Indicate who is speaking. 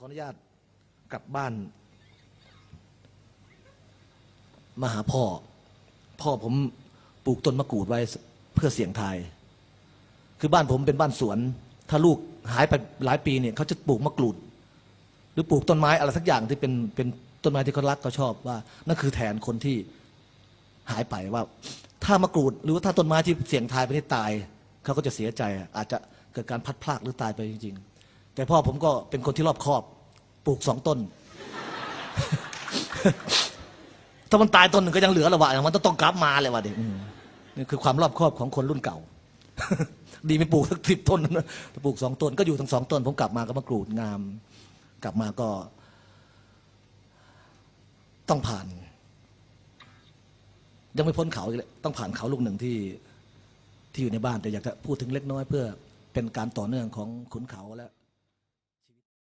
Speaker 1: ขออนุญาตกลับบ้าน มาหาพ่อ พ่อผมปลูกต้นมะกรูดไว้เพื่อเสี่ยงทาย คือบ้านผมเป็นบ้านสวน ถ้าลูกหายไปหลายปีเนี่ยเขาจะปลูกมะกรูด หรือปลูกต้นไม้อะไรสักอย่างที่เป็นเป็นต้นไม้ที่เขารักเขาชอบว่านั่นคือแทนคนที่หายไปว่า ถ้ามะกรูด หรือว่าถ้าต้นไม้ที่เสี่ยงทายไปที่ตายเขาก็จะเสียใจ อาจจะเกิดการพัดพรากหรือตายไปจริงๆ แต่พ่อผมก็เป็นคนที่รอบคอบ ปลูกสองต้น ถ้ามันตายต้นหนึ่งก็ยังเหลือระหว่างมันต้องต้องกลับมาเลยว่ะเด็กนี่คือความรอบคอบของคนรุ่นเก่า ดีไม่ปลูกสักสิบต้นนะปลูกสองต้นก็อยู่ทั้งสองต้น ผมกลับมาก็มากรูดงาม กลับมาก็ ต้องผ่าน ยังไม่พ้นเขาอีกเลยต้องผ่านเขาลูกหนึ่งที่ที่อยู่ในบ้านแต่อยากจะพูดถึงเล็กน้อยเพื่อเป็นการต่อเนื่องของขุนเขาและ